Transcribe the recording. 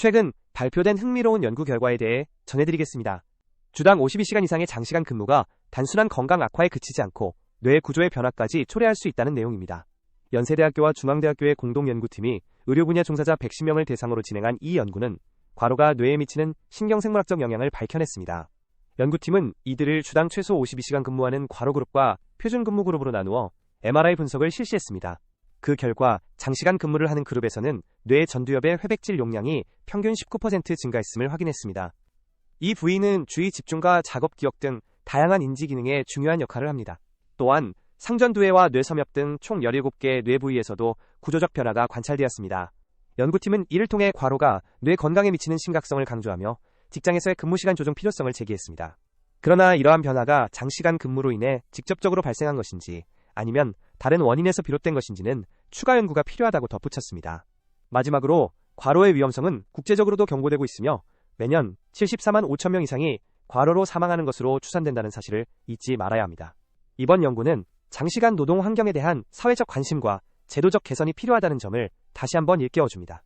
최근 발표된 흥미로운 연구 결과에 대해 전해드리겠습니다. 주당 52시간 이상의 장시간 근무가 단순한 건강 악화에 그치지 않고 뇌 구조의 변화까지 초래할 수 있다는 내용입니다. 연세대학교와 중앙대학교의 공동연구팀이 의료 분야 종사자 110명을 대상으로 진행한 이 연구는 과로가 뇌에 미치는 신경생물학적 영향을 밝혀냈습니다. 연구팀은 이들을 주당 최소 52시간 근무하는 과로 그룹과 표준 근무 그룹으로 나누어 MRI 분석을 실시했습니다. 그 결과 장시간 근무를 하는 그룹에서는 뇌 전두엽의 회백질 용량이 평균 19% 증가했음을 확인했습니다. 이 부위는 주의 집중과 작업 기억 등 다양한 인지 기능에 중요한 역할을 합니다. 또한 상전두회와 뇌섬엽 등 총 17개의 뇌 부위에서도 구조적 변화가 관찰되었습니다. 연구팀은 이를 통해 과로가 뇌 건강에 미치는 심각성을 강조하며 직장에서의 근무 시간 조정 필요성을 제기했습니다. 그러나 이러한 변화가 장시간 근무로 인해 직접적으로 발생한 것인지 아니면 다른 원인에서 비롯된 것인지는 추가 연구가 필요하다고 덧붙였습니다. 마지막으로 과로의 위험성은 국제적으로도 경고되고 있으며 매년 74만 5천 명 이상이 과로로 사망하는 것으로 추산된다는 사실을 잊지 말아야 합니다. 이번 연구는 장시간 노동 환경에 대한 사회적 관심과 제도적 개선이 필요하다는 점을 다시 한번 일깨워줍니다.